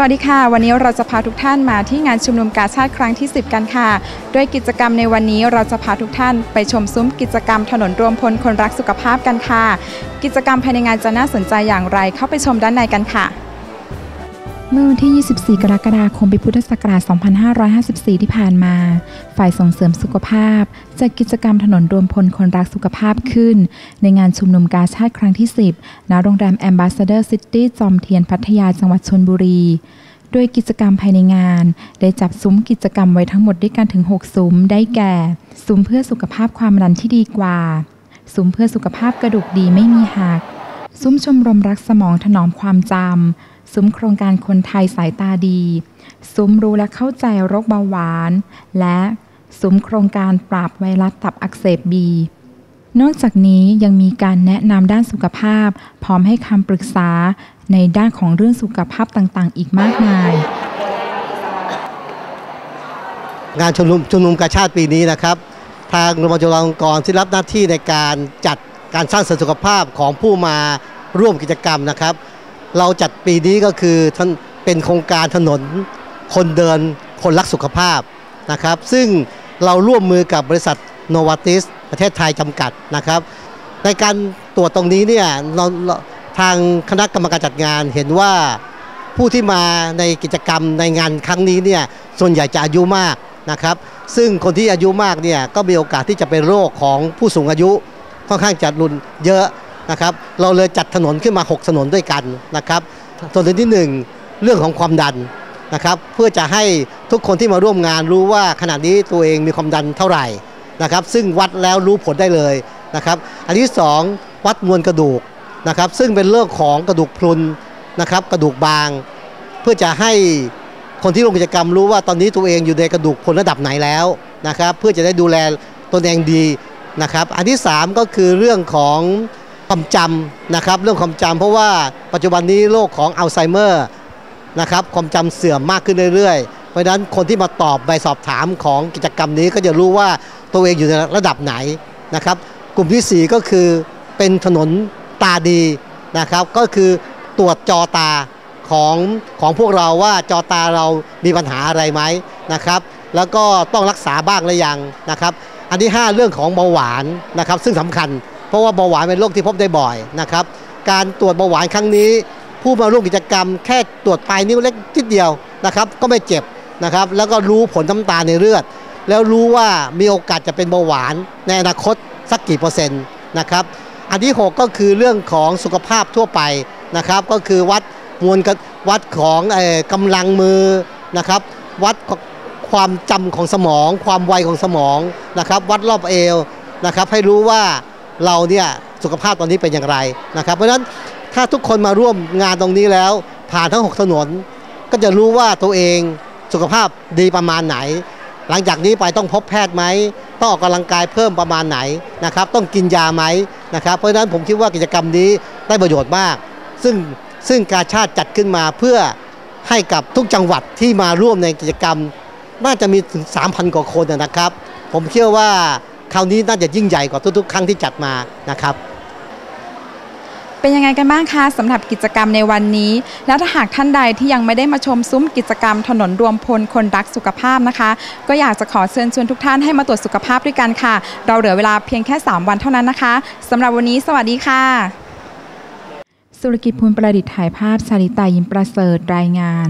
วัสดีค่ะ วันนี้เราจะพาทุกท่านมาที่งานชุมนุมกาชาติครั้งที่ 10 กันค่ะ ด้วยกิจกรรมในวันนี้เราจะพาทุกท่านไปชมซุ้มกิจกรรมถนนรวมพลคนรักสุขภาพกันค่ะ กิจกรรมภายในงานจะน่าสนใจอย่างไรเข้าไปชมด้านในกันค่ะ เมื่อวันที่ 24 กรกฎาคมปีพุทธศักราช 2554 ที่ผ่านมา ฝ่ายส่งเสริมสุขภาพ จัดกิจกรรมถนนรวมพลคนรักสุขภาพขึ้น ในงานชุมนุมกาชาติครั้งที่ 10 ณ โรงแรม Ambassador City จอมเทียนพัทยาจังหวัดชนบุรีโดยกิจกรรมภายในงาน ได้จับซุ้มกิจกรรมไว้ทั้งหมดด้วยกันถึง 6 ซุ้ม ได้แก่ ซุ้มเพื่อสุขภาพความดันที่ดีกว่า ซุ้มเพื่อสุขภาพกระดูกดีไม่มีหัก ซุ้มชมรมรักสมองถนอมความจำซุ้มโครงการคนไทยสายตาดี ซุ้มรู้และเข้าใจโรคเบาหวาน และซุ้มโครงการปราบไวรัสตับอักเสบบีนอกจากนี้ยังมีการแนะนำด้านสุขภาพ พร้อมให้คำปรึกษาในด้านของเรื่องสุขภาพต่างๆ อีกมากมาย งานชุมนุมชุมนุมกาชาติปีนี้นะครับ ทางโรงพยาบาลจุฬาลงกรณ์ที่รับหน้าที่ในการจัดการสร้างเสริมสุขภาพของผู้มา ร่วมกิจกรรมนะครับ เราจัดปีนี้ก็คือท่านเป็นโครงการถนนคนเดินคนรักสุขภาพนะครับ ซึ่งเราร่วมมือกับบริษัทโนวาติสประเทศไทยจำกัดนะครับ ในการตรวจตรงนี้เนี่ยเราทางคณะกรรมการจัดงานเห็นว่าผู้ที่มาในกิจกรรมในงานครั้งนี้เนี่ยส่วนใหญ่จะอายุมากนะครับ ซึ่งคนที่อายุมากเนี่ยก็มีโอกาสที่จะเป็นโรคของผู้สูงอายุค่อนข้างจะรุนเยอะ นะครับเราเลยจัดถนนขึ้นมา 6 ถนนด้วยกันนะครับถนนที่ 1 เรื่องของความดันนะครับเพื่อจะให้ทุกคนที่มาร่วมงานรู้ว่าขณะนี้ตัวเองมีความดันเท่าไหร่นะครับซึ่งวัดแล้วรู้ผลได้เลยนะครับอันที่ 2 วัดมวลกระดูกนะครับซึ่งเป็นเรื่องของกระดูกพรุนนะครับกระดูกบาง เพื่อจะให้คนที่ลงกิจกรรมรู้ว่าตอนนี้ตัวเองอยู่ในกระดูกพลระดับไหนแล้วนะครับเพื่อจะได้ดูแลตนเองดีนะครับอันที่ 3 ก็คือเรื่องของ ความจำนะครับเรื่องความจำเพราะว่าปัจจุบันนี้โรคของอัลไซเมอร์นะครับความจำเสื่อมมากขึ้นเรื่อยๆ เพราะฉะนั้นคนที่มาตอบใบสอบถามของกิจกรรมนี้ก็จะรู้ว่าตัวเองอยู่ในระดับไหนนะครับกลุ่มที่ 4 ก็คือเป็นถนนตาดีนะครับก็คือตรวจจอตาของของพวกเราว่าจอตาเรามีปัญหาอะไรไหมนะครับแล้วก็ต้องรักษาบ้างหรือยังนะครับ อันที่ 5 เรื่องของเบาหวานนะครับซึ่งสำคัญ เพราะว่าเบาหวานเป็นโรคที่พบได้บ่อยนะครับ การตรวจเบาหวานครั้งนี้ ผู้มาร่วมกิจกรรม แค่ตรวจปลายนิ้วเล็กนิดเดียวนะครับ ก็ไม่เจ็บนะครับ แล้วก็รู้ผลน้ำตาในเลือด แล้วรู้ว่ามีโอกาสจะเป็นเบาหวานในอนาคตสักกี่เปอร์เซ็นต์นะครับ อันที่ 6 ก็คือเรื่องของสุขภาพทั่วไปนะครับ ก็คือวัดมวลกวัดของอ่อกำลังมือนะครับ วัดความจำของสมอง ความไวของสมองนะครับ วัดรอบเอวนะครับ ให้รู้ว่า เราเนี่ยสุขภาพตอนนี้เป็นอย่างไรนะครับ เพราะฉะนั้นถ้าทุกคนมาร่วมงานตรงนี้แล้ว ผ่านทั้ง 6 ถนน ก็จะรู้ว่าตัวเองสุขภาพดีประมาณไหน หลังจากนี้ไปต้องพบแพทย์ไหมต้องออกกำลังกายเพิ่มประมาณไหนนะครับ ต้องกินยาไหมนะครับ เพราะฉะนั้นผมคิดว่ากิจกรรมนี้ได้ประโยชน์มาก ซึ่งซึ่งการชาติจัดขึ้นมาเพื่อให้กับทุกจังหวัดที่มาร่วมในกิจกรรม น่าจะมีถึง 3,000 กว่าคนนะครับ ผมเชื่อว่า คราวนี้น่าจะยิ่งใหญ่กว่าทุกๆ ครั้งที่จัดมานะครับ เป็นยังไงกันบ้างคะสำหรับกิจกรรมในวันนี้ และถ้าหากท่านใดที่ยังไม่ได้มาชมซุ้มกิจกรรมถนนรวมพลคนรักสุขภาพนะคะ ก็อยากจะขอเชิญชวนทุกท่านให้มาตรวจสุขภาพด้วยกันค่ะ เราเหลือเวลาเพียงแค่ 3 วันเท่านั้นนะคะสำหรับวันนี้ สวัสดีค่ะสุรกิจพูลประดิษฐ์ถ่ายภาพชาลิตายิ้มประเสริฐรายงาน